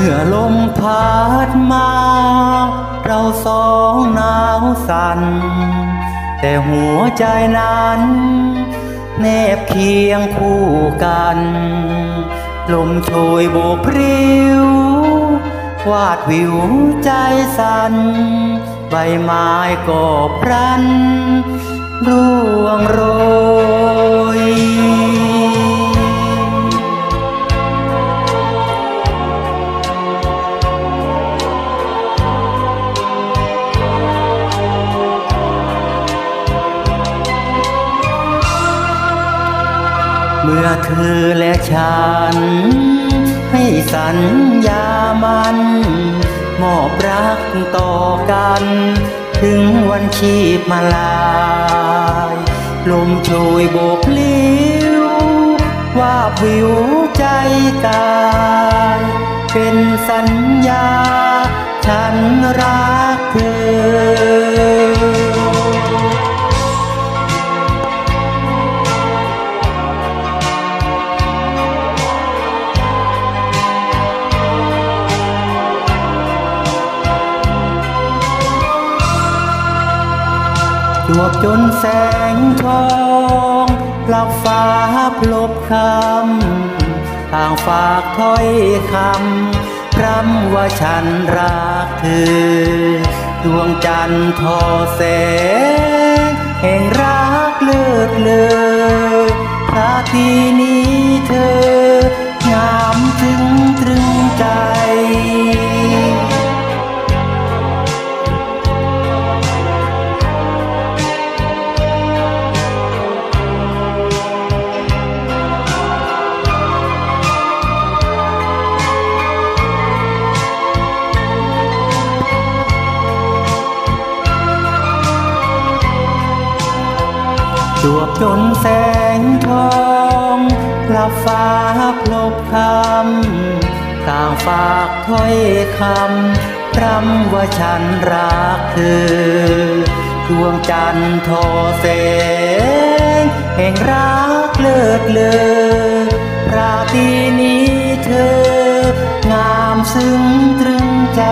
ื่อลมพัดมา เราสองหนาวสั่นแต่หัวใจนั้น แนบเคียงคู่กัน ลมโชยโบกพริ้ว วาดวิวใจสั่นใบไม้ก็พรันร่วงโร เมื่อเธอและฉัน ให้สัญญามัน มอบรักต่อกัน ถึงวันชีพมาลาย ลมโชยโบกลิ้วว่าวิวใจกายเป็นสัญญา ฉันรักเธอ จวบจนแสงทองหลับฟ้าพลบคำทางฝากถ้อยคำพร่ำว่าฉันรักเธอ ดวงจันทร์ทอแสง แห่งรักเลิศเลยพระที จวบจนแสงทองหลับฟ้าพลบคำต่างฝากถ้อยคำพร่ำว่าฉันรักเธอดวงจันทร์ทอแสงแห่งรักเลิศเลอราตรีนี้เธองามซึ้งตรึงใจ